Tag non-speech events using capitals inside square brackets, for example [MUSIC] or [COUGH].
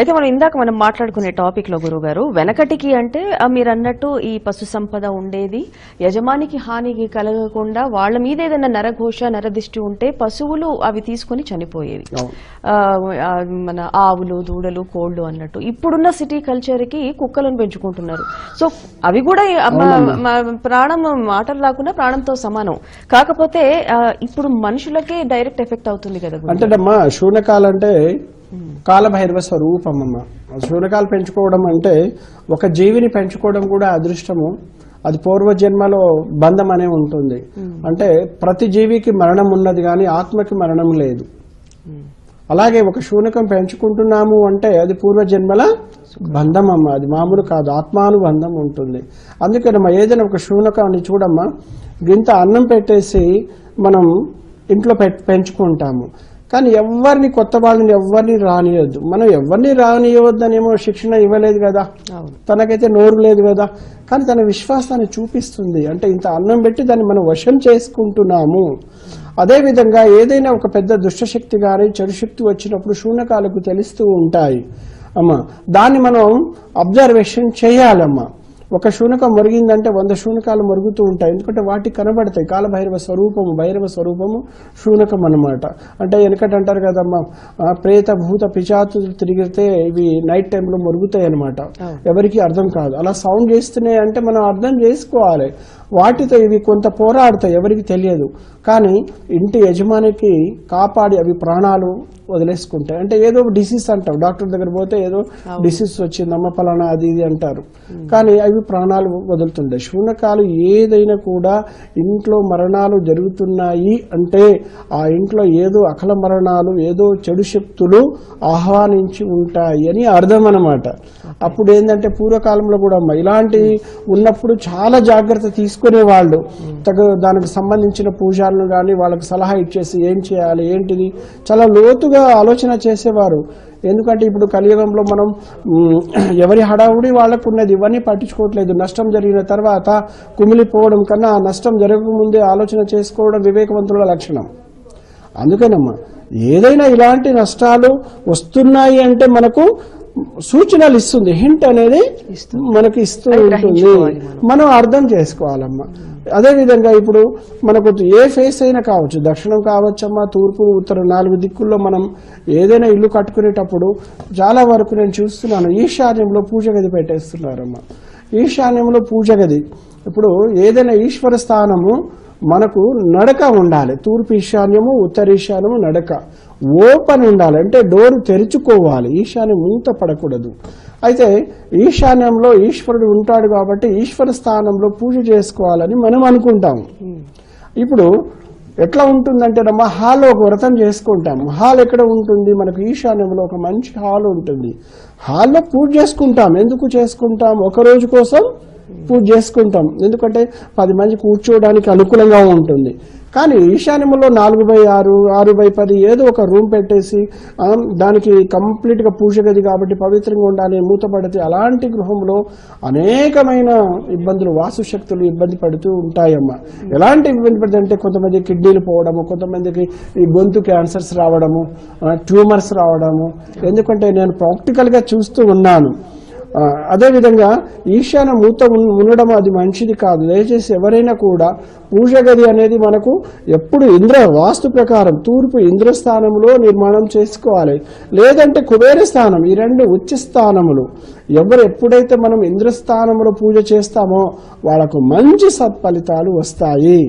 అయితే మనం ఇందాక మనం మాట్లాడుకునే టాపిక్లో గురువు గారు వెనకటికి అంటే మీరు అన్నట్టు ఈ పశు సంపద ఉండేది యజమానికి హానికి కలగకుండా వాళ్ళ మీద ఏదైనా నరఘోష నరదిష్టి ఉంటే పశువులు అవి తీసుకొని చనిపోయేవి. మన ఆవులు దూడలు కోళ్ళు అన్నట్టు. ఇప్పుడున్న సిటీ కల్చర్కి కుక్కలను పెంచుకుంటున్నారు. సో అవి కూడా ప్రాణం మాటలు రాకుండా ప్రాణంతో సమానం. కాకపోతే ఇప్పుడు మనుషులకే డైరెక్ట్ ఎఫెక్ట్ అవుతుంది కదా. అంటేనమ్మా శూనకాలంటే కాలభైరవ స్వరూపం అమ్మ శూనకాలు పెంచుకోవడం అంటే ఒక జీవిని పెంచుకోవడం కూడా అదృష్టము. అది పూర్వజన్మలో బంధం అనే ఉంటుంది అంటే ప్రతి జీవికి మరణం ఉన్నది కానీ ఆత్మకి మరణం లేదు. అలాగే ఒక శూనకం పెంచుకుంటున్నాము అంటే అది పూర్వజన్మల బంధం అమ్మ అది మామూలు కాదు ఆత్మానుబంధం ఉంటుంది. అందుకనమ్మా ఏదైనా ఒక శూనకాన్ని చూడమ్మా. గింత అన్నం పెట్టేసి మనం ఇంట్లో పెంచుకుంటాము. కానీ ఎవరిని కొత్త వాళ్ళని ఎవరిని రానియొద్దు. మనం ఎవరిని రానియవద్దనేమో శిక్షణ ఇవ్వలేదు కదా. తనకైతే నోరు లేదు కదా. కానీ తన విశ్వాసాన్ని చూపిస్తుంది. అంటే ఇంత అన్నం పెట్టి దాన్ని మనం వశం చేసుకుంటున్నాము. అదే విధంగా ఏదైనా ఒక పెద్ద దుష్టశక్తి కానీ చెడు శక్తి వచ్చినప్పుడు శూన్యకాలకు తెలుస్తూ ఉంటాయి. అమ్మ దాన్ని మనం అబ్జర్వేషన్ చేయాలమ్మా. ఒక శూనకం మరిగిందంటే వంద శూనకాలు మరుగుతూ ఉంటాయి. ఎందుకంటే వాటికి కనబడతాయి. కాలభైరవ స్వరూపము భైరవ స్వరూపము శూనకం అన్నమాట. అంటే వెనకట అంటారు కదమ్మా ప్రేత భూత పిచాతులు తిరిగితే ఇవి నైట్ టైంలో మరుగుతాయి అనమాట ఎవరికి అర్థం కాదు. అలా సౌండ్ చేస్తున్నాయి అంటే మనం అర్థం చేసుకోవాలి. వాటితో ఇవి కొంత పోరాడతాయి. ఎవరికి తెలియదు. కానీ ఇంటి యజమానికి కాపాడి అవి ప్రాణాలు వదిలేసుకుంటాయి అంటే ఏదో డిసీజ్ అంటావు డాక్టర్ దగ్గర పోతే ఏదో డిసీజ్ వచ్చిందమ్మ పలానా అది ఇది అంటారు. కానీ అవి ప్రాణాలు వదులుతుంటాయి శూనకాలు ఏదైనా కూడా ఇంట్లో మరణాలు జరుగుతున్నాయి అంటే ఆ ఇంట్లో ఏదో అఖల మరణాలు ఏదో చెడు శక్తులు ఆహ్వానించి ఉంటాయి అని అర్థం అన్నమాట అప్పుడు ఏంటంటే పూర్వకాలంలో కూడా అమ్మ ఇలాంటి ఉన్నప్పుడు చాలా జాగ్రత్త తీసుకునే వాళ్ళు తగ దానికి సంబంధించిన పూజాలను కానీ వాళ్ళకి సలహా ఇచ్చేసి ఏం చేయాలి ఏంటిది? చాలా లోతుగా ఆలోచన చేసేవారు. ఎందుకంటే ఇప్పుడు కలియుగంలో మనం [CLEARS THROAT] ఎవరి హడావుడి వాళ్ళకు ఉన్నది ఇవన్నీ పట్టించుకోవట్లేదు. నష్టం జరిగిన తర్వాత కుమిలిపోవడం కన్నా ఆ నష్టం జరగకముందే ఆలోచన చేసుకోవడం వివేకవంతుల లక్షణం. అందుకనమ్మా ఏదైనా ఇలాంటి నష్టాలు వస్తున్నాయి అంటే మనకు సూచనలు ఇస్తుంది. హింట్ అనేది మనకి ఇస్తూ ఉంటుంది. మనం. అర్థం చేసుకోవాలమ్మా. అదే విధంగా ఇప్పుడు మనకు ఏ ఫేస్ అయినా కావచ్చు. దక్షిణం కావచ్చమ్మా తూర్పు ఉత్తరం నాలుగు దిక్కుల్లో మనం ఏదైనా ఇల్లు కట్టుకునేటప్పుడు చాలా వరకు నేను చూస్తున్నాను ఈశాన్యంలో పూజ గది పెట్టేస్తున్నారమ్మా. ఈశాన్యంలో పూజ గది. ఇప్పుడు ఏదైనా ఈశ్వర స్థానము మనకు నడక ఉండాలి. తూర్పు ఈశాన్యము ఉత్తర ఈశాన్యము నడక. ఓపెన్ ఉండాలి. అంటే డోర్ తెరుచుకోవాలి. ఈశాన్యం మూత పడకూడదు. అయితే ఈశాన్యంలో ఈశ్వరుడు ఉంటాడు కాబట్టి ఈశ్వర స్థానంలో పూజ చేసుకోవాలని మనం అనుకుంటాం. ఇప్పుడు ఎట్లా ఉంటుందంటే రమ్మ హాల్లో ఒక వ్రతం చేసుకుంటాం. హాల్ ఎక్కడ ఉంటుంది? మనకు ఈశాన్యంలో ఒక మంచి హాల్ ఉంటుంది. హాల్లో పూజ చేసుకుంటాం. ఎందుకు చేసుకుంటాం? ఒక రోజు కోసం పూజ చేసుకుంటాం. ఎందుకంటే పది మంది కూర్చోవడానికి అనుకూలంగా ఉంటుంది. కానీ ఈశాన్యంలో నాలుగు బై ఆరు ఆరు బై పది ఏదో ఒక రూమ్ పెట్టేసి దానికి కంప్లీట్గా పూజ గది కాబట్టి పవిత్రంగా ఉండాలి మూతపడితే అలాంటి గృహంలో అనేకమైన ఇబ్బందులు వాస్తుశక్తులు ఇబ్బంది పడుతూ ఉంటాయమ్మా. ఎలాంటి ఇబ్బంది పడుతుంది అంటే కొంతమంది కిడ్నీలు పోవడము కొంతమందికి ఈ గొంతు క్యాన్సర్స్ రావడము ట్యూమర్స్ రావడము. ఎందుకంటే నేను ప్రాక్టికల్గా చూస్తూ ఉన్నాను. అదేవిధంగా ఈశాన్య మూత ఉండడం అది మంచిది కాదు. దయచేసి ఎవరైనా కూడా పూజ గది అనేది మనకు ఎప్పుడు ఇంద్ర వాస్తు ప్రకారం తూర్పు ఇంద్రస్థానంలో నిర్మాణం చేసుకోవాలి. లేదంటే కుబేర స్థానం ఈ రెండు ఉచ్చ స్థానములు. ఎవరు ఎప్పుడైతే మనం ఇంద్రస్థానంలో పూజ చేస్తామో వాళ్ళకు మంచి సత్ఫలితాలు వస్తాయి.